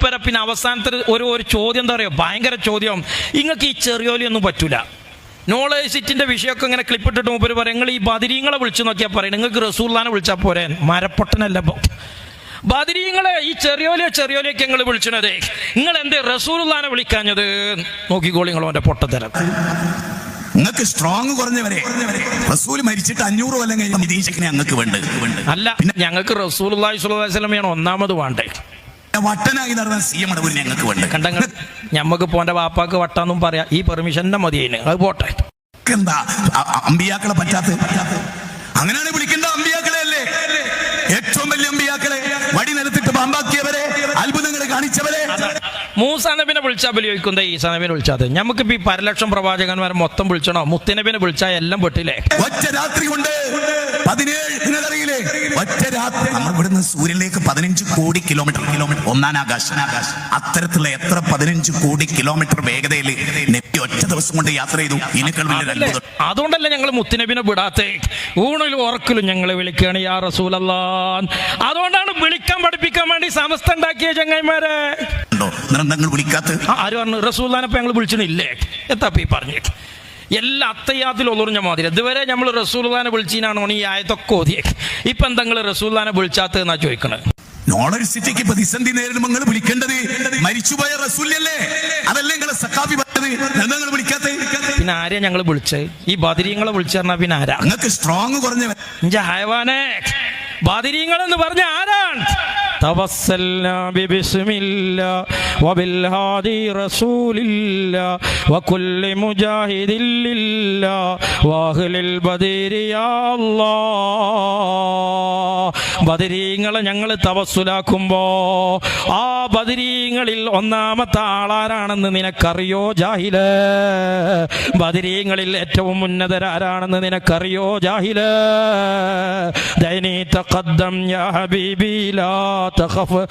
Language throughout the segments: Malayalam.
മൂപ്പര പിന്നെ അവസാനത്തെ ഒരു ഒരു ചോദ്യം എന്താ പറയുക? ഭയങ്കര ചോദ്യം. നിങ്ങൾക്ക് ഈ ചെറിയോലിയൊന്നും പറ്റൂല. നോളേജ് സിറ്റിന്റെ വിഷയമൊക്കെ ഇങ്ങനെ ക്ലിപ്പിട്ടിട്ട് മൂപ്പര് പറയും നിങ്ങൾ ഈ ബദിരീങ്ങളെ വിളിച്ചു നോക്കിയാൽ പറയും നിങ്ങൾക്ക് റസൂല്ലാനെ വിളിച്ചാൽ പോരെ? മരപ്പൊട്ടനല്ല. ബദിരീങ്ങളെ ഈ ചെറിയോലിയോ ചെറിയോലിയൊക്കെ നിങ്ങൾ വിളിച്ചത് നിങ്ങൾ എന്തേ റസൂലുള്ളാനെ വിളിക്കാഞ്ഞത്? നോക്കിക്കോളി നിങ്ങൾ അവന്റെ പൊട്ടത്തരം. നിങ്ങൾക്ക് സ്ട്രോങ് കുറഞ്ഞവരെ റസൂൽ മരിച്ചിട്ട് അഞ്ഞൂറ് കൊല്ലം കഴിഞ്ഞ നിരീക്ഷകനെ ഞങ്ങൾക്ക് വേണ്ട അല്ല അല്ല ഞങ്ങൾക്ക് റസൂലുള്ളാഹി സ്വല്ലല്ലാഹി അലൈഹി വസല്ലമയാണ് ഒന്നാമത് വേണ്ടേ വട്ടനായി നടന്ന സി എം അടവൂര് ഞങ്ങൾക്ക് വേണ്ട? കണ്ടങ്ങൾ ഞമ്മക്ക് പോന്റെ വാപ്പാക്ക് വട്ടാന്നും പറയാ. ഈ പെർമിഷന്റെ മതി അതിന്. അത് പോട്ടെ. എന്താ അമ്പിയാക്കളെ പറ്റാത്ത? അങ്ങനെയാണ് വിളിക്കേണ്ട അമ്പിയാക്കളെ അല്ലേ ഏറ്റവും വലിയ അമ്പിയാക്കളെ. വടി നിലത്തിട്ട് പാമ്പാക്കിയവരെ അത്ഭുതങ്ങൾ കാണിച്ചവരെ. മൂസാനബിനെ വിളിച്ചാൽ ഉപയോഗിക്കുന്ന ഈ നബിനെ വിളിച്ചാത് ഞമ്മക്കിപ്പോ ഈ പരലക്ഷം പ്രവാചകന്മാരെ മൊത്തം വിളിച്ചണോ? മുത്തനബിനെ വിളിച്ചാൽ എല്ലാം പെട്ടില്ലേ? ഒറ്റ രാത്രി കൊണ്ട് ഒറ്റ രാത്രി നമ്മൾ ഇവിടുന്ന് സൂര്യനിലേക്ക് പതിനഞ്ച് കോടി കിലോമീറ്റർ കിലോമീറ്റർ ഒന്നാം ആകാശം. അത്തരത്തിലുള്ള എത്ര പതിനഞ്ച് കോടി കിലോമീറ്റർ വേഗതയിൽ നബി ഒറ്റ ദിവസം കൊണ്ട് യാത്ര ചെയ്തു? ഇതിനേക്കാൾ അതല്ലേ? അത്ഭുതം അതുകൊണ്ടല്ലേ ഞങ്ങൾ മുത്തുനബിനെ വിടാത്ത? ഊണിലും ഉറക്കിലും ഞങ്ങൾ വിളിക്കുകയാണ് യാ റസൂലല്ലാ. അതുകൊണ്ടാണ് വിളിക്കാൻ പഠിപ്പിക്കാൻ വേണ്ടി സമസ്ത ഉണ്ടാക്കിയ ചങ്ങായിമാരെ. ഉണ്ടോ? നിരന്തങ്ങൾ വിളിക്കാത്ത ആര് പറഞ്ഞു? റസൂല്ലാനപ്പം ഞങ്ങൾ വിളിച്ചിട്ടില്ലേ? എത്താപ്പ ഈ പറഞ്ഞു. എല്ലാ അത്തയ്യാത്തിലൊളിഞ്ഞ മാതിരി. ഇതുവരെ നമ്മൾ റസൂൽദാനെ വിളിച്ചീനാണോ ഈ ആയത്തൊക്കെ ഓതിയേ ഇപ്പൊ എന്താ നിങ്ങൾ റസൂൽദാനെ വിളിച്ചാത്തതെന്നാ ചോദിക്കണത് നോളജ് സിറ്റിക്ക് പ്രതിസന്ധി നേരിടുമ്പോൾ നിങ്ങൾ വിളിക്കേണ്ടത് മരിച്ചുപോയ റസൂലല്ലേ അതല്ലേ നിങ്ങളെ സക്കാഫി പറഞ്ഞത്? വിളിക്കാത്ത? പിന്നെ ആരെയാ ഞങ്ങൾ വിളിച്ചത് ഈ ബദിരീങ്ങളെ വിളിച്ചു പിന്നെ ആരാ? നിങ്ങൾക്ക് സ്ട്രോങ് കുറഞ്ഞ ഹയവാനെ ബദിരീങ്ങൾ എന്ന് പറഞ്ഞ ആരാണ്? توسلنا ببسم الله وبالهادي رسول الله وكل مجاهد لله واهل البدير يا الله. ബദരീങ്ങളെ ഞങ്ങൾ തവസ്സുലാക്കുമ്പോ ആ ബദരീങ്ങളിൽ ഒന്നാമത്തെ ആളാരാണെന്ന് നിനക്കറിയോ ജാഹിൽ? ബദരീങ്ങളിൽ ഏറ്റവും ഉന്നതരാരാണെന്ന് നിനക്കറിയോ ജാഹിൽ? ദൈനി തഖദ്ദം യാ ഹബീബി ലാ തഖഫ്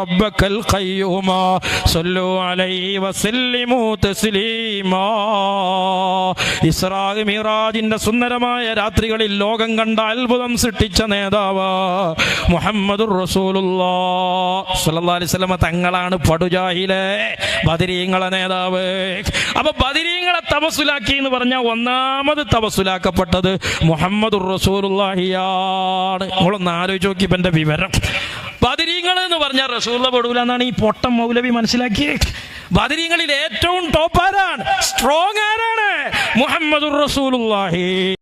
റബ്ബക്കൽ സല്ലു അലൈഹി തസ്ലീമാ. ഇസ്രാ മിറാജിന്റെ സുന്ദരമായ രാത്രികളിൽ ലോകം കണ്ട അത്ഭുതം സൃഷ്ടിച്ച നേതാവ് മുഹമ്മദ് തങ്ങളാണ് പടുജാഹിലെ ബദിരീങ്ങളെ നേതാവ്. അപ്പൊ ബദിരീങ്ങളെ തപസുലാക്കി എന്ന് പറഞ്ഞാൽ ഒന്നാമത് തപസുലാക്കപ്പെട്ടത് മുഹമ്മദ് റസൂലുള്ളാഹിയാണ്. നമ്മളൊന്ന് ആലോചിച്ച് നോക്കി എന്റെ വിവരം. ബദിരീങ്ങൾ എന്ന് പറഞ്ഞാൽ റസൂള്ള പെടൂല എന്നാണ് ഈ പൊട്ടം മൗലവി മനസ്സിലാക്കിയത് ബദിരീങ്ങളിൽ ഏറ്റവും ടോപ്പ് ആരാണ്? സ്ട്രോങ് محمد رسول الله.